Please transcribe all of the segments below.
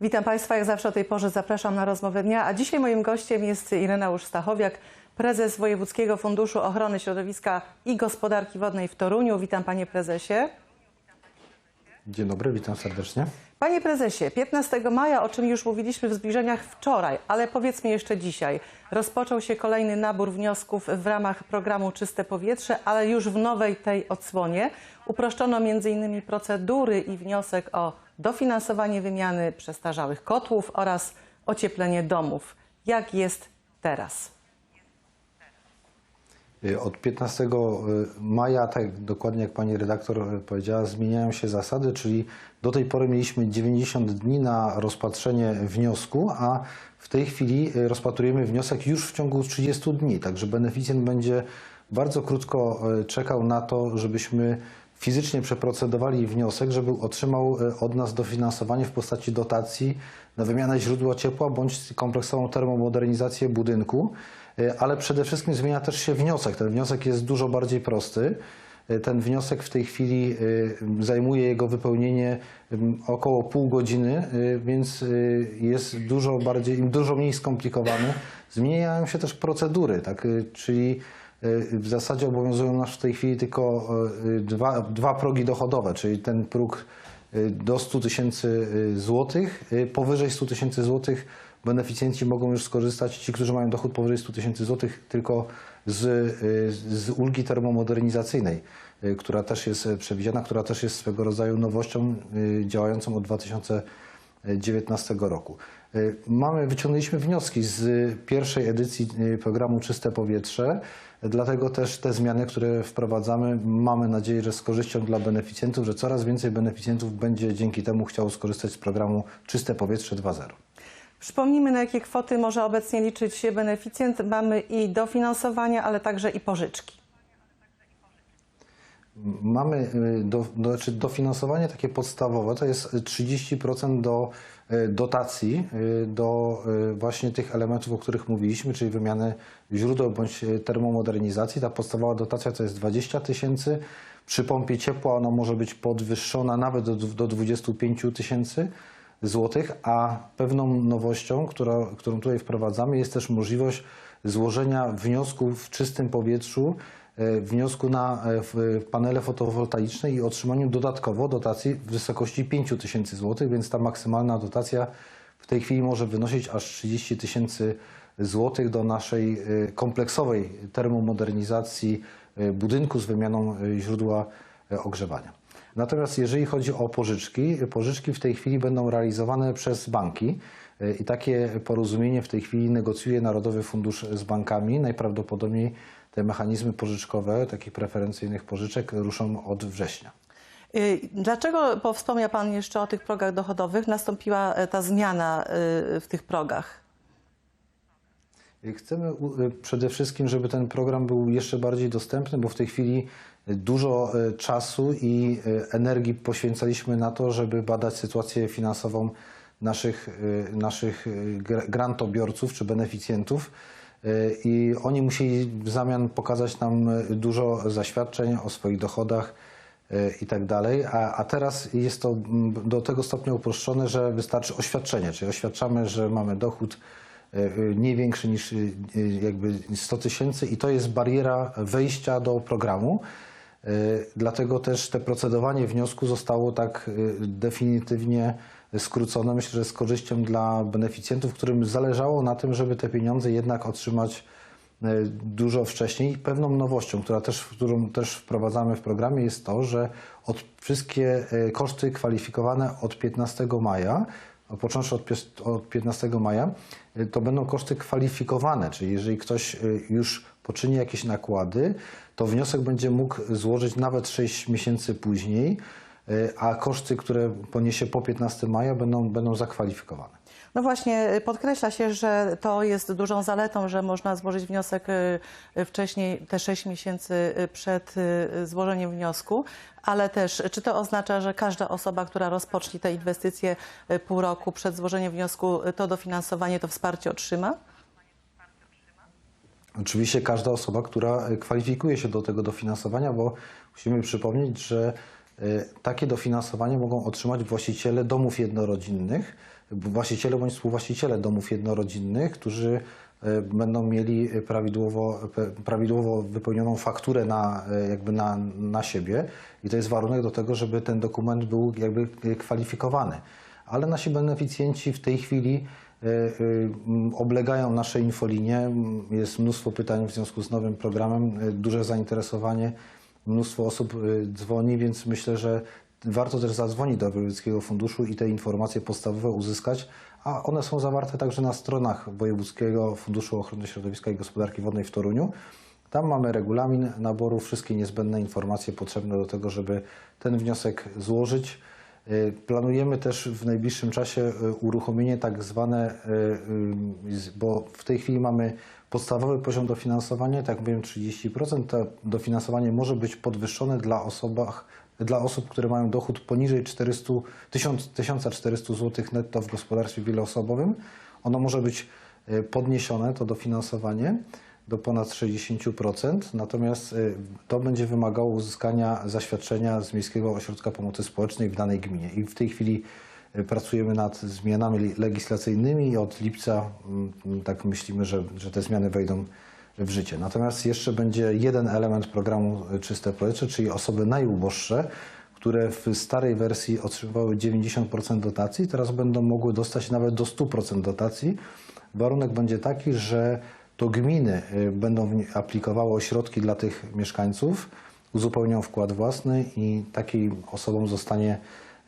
Witam Państwa, jak zawsze o tej porze zapraszam na rozmowę dnia, a dzisiaj moim gościem jest Ireneusz Stachowiak, prezes Wojewódzkiego Funduszu Ochrony Środowiska i Gospodarki Wodnej w Toruniu. Witam Panie Prezesie. Dzień dobry, witam serdecznie. Panie Prezesie, 15 maja, o czym już mówiliśmy w zbliżeniach wczoraj, ale powiedzmy jeszcze dzisiaj, rozpoczął się kolejny nabór wniosków w ramach programu Czyste Powietrze, ale już w nowej tej odsłonie. Uproszczono m.in. procedury i wniosek o dofinansowanie wymiany przestarzałych kotłów oraz ocieplenie domów. Jak jest teraz? Y, Od 15 maja, tak dokładnie jak pani redaktor y, powiedziała, zmieniają się zasady, czyli do tej pory mieliśmy 90 dni na rozpatrzenie wniosku, a w tej chwili y, rozpatrujemy wniosek już w ciągu 30 dni. Także beneficjent będzie bardzo krótko y, czekał na to, żebyśmy fizycznie przeprocedowali wniosek, żeby otrzymał y, od nas dofinansowanie w postaci dotacji na wymianę źródła ciepła bądź kompleksową termomodernizację budynku. Y, Ale przede wszystkim zmienia też się wniosek. Ten wniosek jest dużo bardziej prosty. Y, Ten wniosek w tej chwili y, zajmuje jego wypełnienie około pół godziny, więc jest dużo bardziej, dużo mniej skomplikowany. Zmieniają się też procedury, tak? Czyli w zasadzie obowiązują nas w tej chwili tylko dwa, dwa progi dochodowe, czyli ten próg do 100 tysięcy złotych. Powyżej 100 tysięcy złotych beneficjenci mogą już skorzystać, ci, którzy mają dochód powyżej 100 tysięcy złotych, tylko z, y, z ulgi termomodernizacyjnej, y, która też jest y, przewidziana, która też jest swego rodzaju nowością działającą od 2019 roku. Mamy, wyciągnęliśmy wnioski z pierwszej edycji programu Czyste Powietrze, dlatego też te zmiany, które wprowadzamy, mamy nadzieję, że z korzyścią dla beneficjentów, że coraz więcej beneficjentów będzie dzięki temu chciało skorzystać z programu Czyste Powietrze 2.0. Przypomnijmy, na jakie kwoty może obecnie liczyć się beneficjent. Mamy i dofinansowania, ale także i pożyczki. Mamy y, do, do, znaczy dofinansowanie takie podstawowe, to jest 30% do y, dotacji y, do właśnie tych elementów, o których mówiliśmy, czyli wymiany źródeł bądź termomodernizacji. Ta podstawowa dotacja to jest 20 tysięcy. Przy pompie ciepła ona może być podwyższona nawet do, do 25 tysięcy złotych, a pewną nowością, która, którą tutaj wprowadzamy, jest też możliwość złożenia wniosku w czystym powietrzu, e, wniosku na e, panele fotowoltaiczne i otrzymaniu dodatkowo dotacji w wysokości 5 tysięcy złotych, więc ta maksymalna dotacja w tej chwili może wynosić aż 30 tysięcy złotych do naszej e, kompleksowej termomodernizacji budynku z wymianą źródła ogrzewania. Natomiast jeżeli chodzi o pożyczki, pożyczki w tej chwili będą realizowane przez banki e, i takie porozumienie w tej chwili negocjuje Narodowy Fundusz z bankami. Najprawdopodobniej te mechanizmy pożyczkowe, takich preferencyjnych pożyczek ruszą od września. Y, Dlaczego, bo wspomniał Pan jeszcze o tych progach dochodowych, nastąpiła e, ta zmiana w tych progach? Chcemy przede wszystkim, żeby ten program był jeszcze bardziej dostępny, bo w tej chwili dużo y, czasu i y, energii poświęcaliśmy na to, żeby badać sytuację finansową naszych, y, naszych gr- grantobiorców czy beneficjentów. I oni musieli w zamian pokazać nam dużo zaświadczeń o swoich dochodach i tak dalej. A, a teraz jest to do tego stopnia uproszczone, że wystarczy oświadczenie, czyli oświadczamy, że mamy dochód nie większy niż jakby 100 tysięcy i to jest bariera wejścia do programu. Y, Dlatego też te procedowanie wniosku zostało tak y, definitywnie skrócone. Myślę, że z korzyścią dla beneficjentów, którym zależało na tym, żeby te pieniądze jednak otrzymać y, dużo wcześniej. Pewną nowością, która też, którą też wprowadzamy w programie jest to, że od wszystkie koszty kwalifikowane od 15 maja, począwszy od pies- od 15 maja, to będą koszty kwalifikowane, czyli jeżeli ktoś już poczyni jakieś nakłady, to wniosek będzie mógł złożyć nawet 6 miesięcy później, y, a koszty, które poniesie po 15 maja będą, będą zakwalifikowane. No właśnie, y, podkreśla się, że to jest dużą zaletą, że można złożyć wniosek y, y, wcześniej, te 6 miesięcy przed złożeniem wniosku, ale też czy to oznacza, że każda osoba, która rozpocznie te inwestycje pół roku przed złożeniem wniosku, to dofinansowanie, to wsparcie otrzyma? Oczywiście każda osoba, która e, kwalifikuje się do tego dofinansowania, bo musimy przypomnieć, że e, takie dofinansowanie mogą otrzymać właściciele domów jednorodzinnych, właściciele bądź współwłaściciele domów jednorodzinnych, którzy e, będą mieli prawidłowo, prawidłowo wypełnioną fakturę na, jakby na, na siebie i to jest warunek do tego, żeby ten dokument był jakby kwalifikowany. Ale nasi beneficjenci w tej chwili oblegają nasze infolinie. Jest mnóstwo pytań w związku z nowym programem, e, duże zainteresowanie, mnóstwo osób e, dzwoni, więc myślę, że warto też zadzwonić do Wojewódzkiego Funduszu i te informacje podstawowe uzyskać, a one są zawarte także na stronach Wojewódzkiego Funduszu Ochrony Środowiska i Gospodarki Wodnej w Toruniu. Tam mamy regulamin naboru, wszystkie niezbędne informacje potrzebne do tego, żeby ten wniosek złożyć. Y, Planujemy też w najbliższym czasie y, uruchomienie tak zwane, y, bo w tej chwili mamy podstawowy poziom dofinansowania, tak mówiłem 30%, to dofinansowanie może być podwyższone dla, osobach, dla osób, które mają dochód poniżej 400, 1000 1400 zł netto w gospodarstwie wieloosobowym. Ono może być podniesione, to dofinansowanie do ponad 60%, natomiast y, to będzie wymagało uzyskania zaświadczenia z Miejskiego Ośrodka Pomocy Społecznej w danej gminie. I w tej chwili y, pracujemy nad zmianami legislacyjnymi od lipca mm, tak myślimy, że, że te zmiany wejdą w życie. Natomiast jeszcze będzie jeden element programu y, Czyste Powietrze, czyli osoby najuboższe, które w starej wersji otrzymywały 90% dotacji, teraz będą mogły dostać nawet do 100% dotacji. Warunek będzie taki, że to gminy y, będą aplikowały ośrodki dla tych mieszkańców, uzupełnią wkład własny i takim osobom zostanie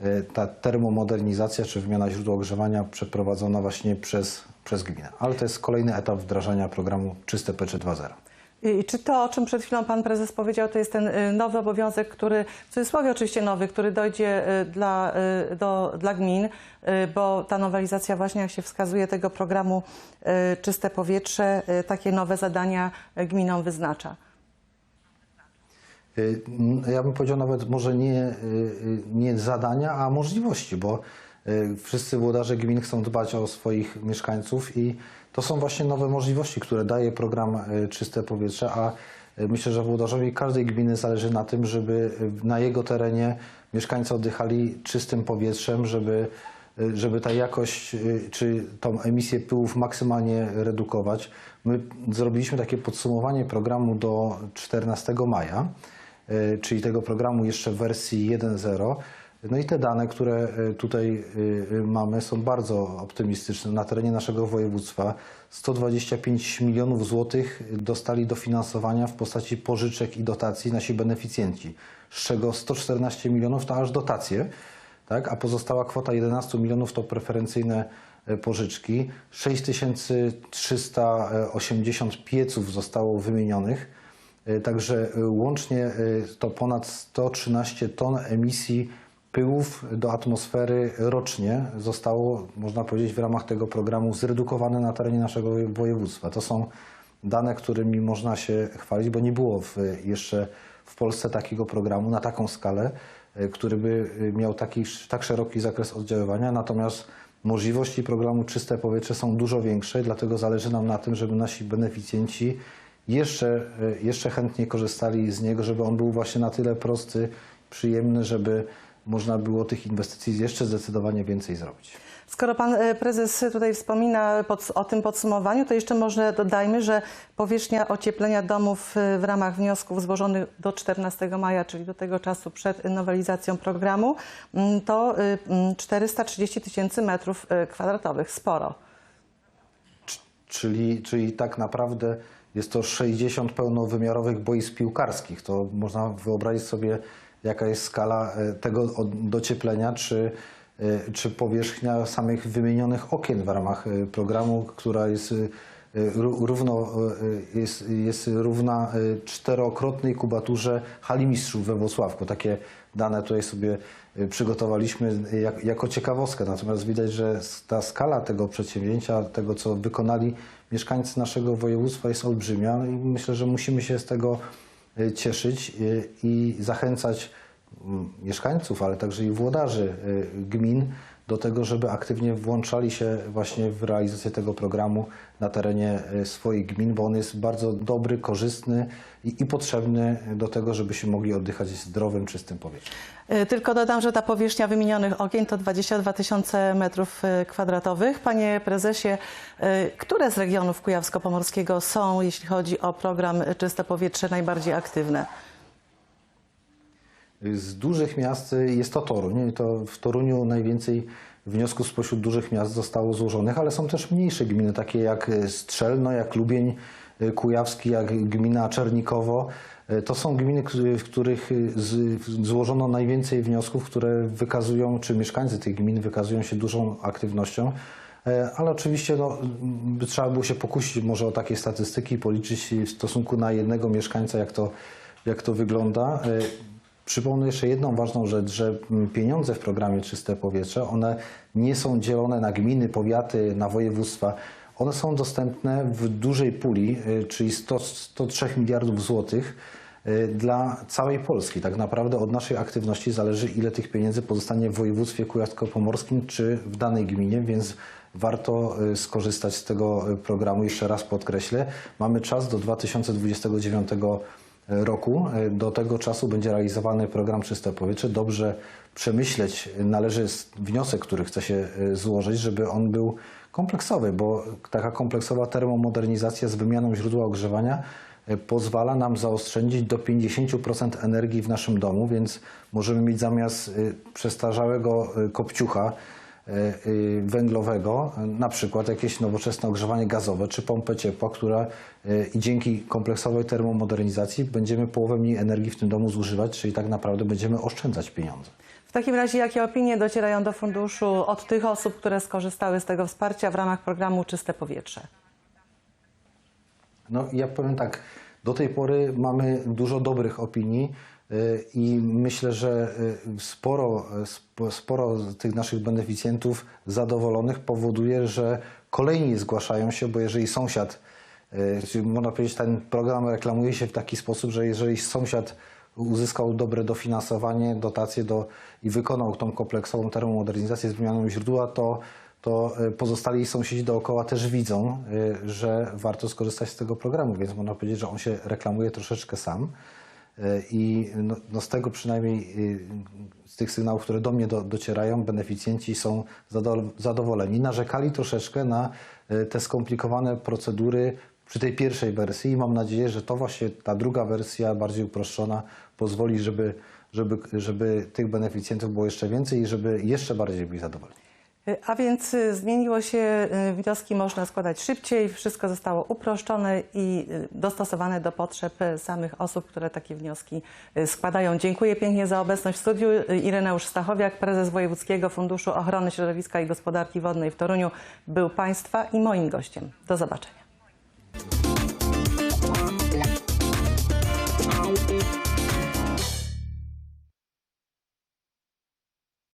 y, ta termomodernizacja czy wymiana źródła ogrzewania przeprowadzona właśnie przez, przez gminę. Ale to jest kolejny etap wdrażania programu Czyste P3 2.0. I czy to, o czym przed chwilą pan prezes powiedział, to jest ten y, nowy obowiązek, który, w cudzysłowie oczywiście nowy, który dojdzie y, dla, y, do, dla gmin, bo ta nowelizacja właśnie, jak się wskazuje, tego programu Czyste Powietrze, takie nowe zadania gminom wyznacza. Y, n- Ja bym powiedział nawet może nie, nie zadania, a możliwości, bo wszyscy włodarze gmin chcą dbać o swoich mieszkańców i to są właśnie nowe możliwości, które daje program y, Czyste Powietrze, a y, myślę, że włodarzowi każdej gminy zależy na tym, żeby y, na jego terenie mieszkańcy oddychali czystym powietrzem, żeby żeby ta jakość czy tą emisję pyłów maksymalnie redukować. My zrobiliśmy takie podsumowanie programu do 14 maja, czyli tego programu jeszcze w wersji 1.0. No i te dane, które y, tutaj y, mamy są bardzo optymistyczne. Na terenie naszego województwa 125 milionów złotych dostali dofinansowania w postaci pożyczek i dotacji nasi beneficjenci, z czego 114 milionów to aż dotacje tak? a pozostała kwota 11 milionów to preferencyjne e, pożyczki. 6380 pieców zostało wymienionych, e, także e, łącznie e, to ponad 113 ton emisji pyłów do atmosfery rocznie zostało, można powiedzieć, w ramach tego programu zredukowane na terenie naszego województwa. To są dane, którymi można się chwalić, bo nie było w, jeszcze w Polsce takiego programu na taką skalę, e, który by miał taki, tak szeroki zakres oddziaływania. Natomiast możliwości programu Czyste Powietrze są dużo większe, dlatego zależy nam na tym, żeby nasi beneficjenci jeszcze, e, jeszcze chętniej korzystali z niego, żeby on był właśnie na tyle prosty, przyjemny, żeby można było tych inwestycji jeszcze zdecydowanie więcej zrobić. Skoro pan e, prezes tutaj wspomina pod, o tym podsumowaniu, to jeszcze może dodajmy, że powierzchnia ocieplenia domów e, w ramach wniosków złożonych do 14 maja, czyli do tego czasu przed nowelizacją programu, mm, to y, mm, 430 tysięcy metrów e, kwadratowych. Sporo. Czyli, czyli tak naprawdę jest to 60 pełnowymiarowych boisk piłkarskich. To można wyobrazić sobie, jaka jest skala e, tego docieplenia, czy, e, czy powierzchnia samych wymienionych okien w ramach e, programu, która jest, ró- równo, jest, jest równa czterokrotnej kubaturze hali mistrzów we Włocławku. Takie dane tutaj sobie przygotowaliśmy jak, jako ciekawostkę. Natomiast widać, że ta skala tego przedsięwzięcia, tego co wykonali mieszkańcy naszego województwa jest olbrzymia i myślę, że musimy się z tego cieszyć e, i zachęcać mm, mieszkańców, ale także i włodarzy e, gmin do tego, żeby aktywnie włączali się właśnie w realizację tego programu na terenie e, swoich gmin, bo on jest bardzo dobry, korzystny i, i potrzebny do tego, żeby się mogli oddychać zdrowym, czystym powietrzem. Y, Tylko dodam, że ta powierzchnia wymienionych okien to 22 tysiące metrów y, kwadratowych. Panie prezesie, które z regionów Kujawsko-Pomorskiego są, jeśli chodzi o program Czyste Powietrze, najbardziej aktywne? Z dużych miast y, jest to Toruń. To w Toruniu najwięcej wniosków spośród dużych miast zostało złożonych, ale są też mniejsze gminy, takie jak y, Strzelno, jak Lubień y, Kujawski, jak gmina Czernikowo. To są gminy, w których złożono najwięcej wniosków, które wykazują, czy mieszkańcy tych gmin wykazują się dużą aktywnością. E, Ale oczywiście no, trzeba było się pokusić może o takie statystyki i policzyć w stosunku na jednego mieszkańca, jak to, jak to wygląda. Przypomnę jeszcze jedną ważną rzecz, że pieniądze w programie Czyste Powietrze, one nie są dzielone na gminy, powiaty, na województwa. One są dostępne w dużej puli, y, czyli 100, 103 miliardów złotych y, dla całej Polski. Tak naprawdę od naszej aktywności zależy, ile tych pieniędzy pozostanie w województwie kujawsko-pomorskim czy w danej gminie, więc warto y, skorzystać z tego programu. Jeszcze raz podkreślę, mamy czas do 2029 roku. Do tego czasu będzie realizowany program Czyste Powietrze. Dobrze przemyśleć należy wniosek, który chce się y, złożyć, żeby on był kompleksowy, bo taka kompleksowa termomodernizacja z wymianą źródła ogrzewania y, pozwala nam zaoszczędzić do 50% energii w naszym domu, więc możemy mieć zamiast y, przestarzałego kopciucha węglowego, y, na przykład jakieś nowoczesne ogrzewanie gazowe czy pompę ciepła, która y, i dzięki kompleksowej termomodernizacji będziemy połowę mniej energii w tym domu zużywać, czyli tak naprawdę będziemy oszczędzać pieniądze. W takim razie jakie opinie docierają do funduszu od tych osób, które skorzystały z tego wsparcia w ramach programu Czyste Powietrze? No ja powiem tak, do tej pory mamy dużo dobrych opinii i myślę, że y, sporo, sp- sporo tych naszych beneficjentów zadowolonych powoduje, że kolejni zgłaszają się, bo jeżeli sąsiad, y, można powiedzieć, ten program reklamuje się w taki sposób, że jeżeli sąsiad uzyskał dobre dofinansowanie, dotacje do, i wykonał tą kompleksową termomodernizację z wymianą źródła, to to y, pozostali sąsiedzi dookoła też widzą, y, że warto skorzystać z tego programu, więc można powiedzieć, że on się reklamuje troszeczkę sam. Y, I no, no z tego przynajmniej y, z tych sygnałów, które do mnie do, docierają, beneficjenci są zado- zadowoleni. Narzekali troszeczkę na y, te skomplikowane procedury przy tej pierwszej wersji i mam nadzieję, że to właśnie ta druga wersja, bardziej uproszczona, pozwoli, żeby, żeby, żeby tych beneficjentów było jeszcze więcej i żeby jeszcze bardziej byli zadowoleni. Y, A więc y, zmieniło się, y, wnioski można składać szybciej, wszystko zostało uproszczone i dostosowane do potrzeb samych osób, które takie wnioski składają. Dziękuję pięknie za obecność w studiu. Ireneusz Stachowiak, prezes Wojewódzkiego Funduszu Ochrony Środowiska i Gospodarki Wodnej w Toruniu był Państwa i moim gościem. Do zobaczenia.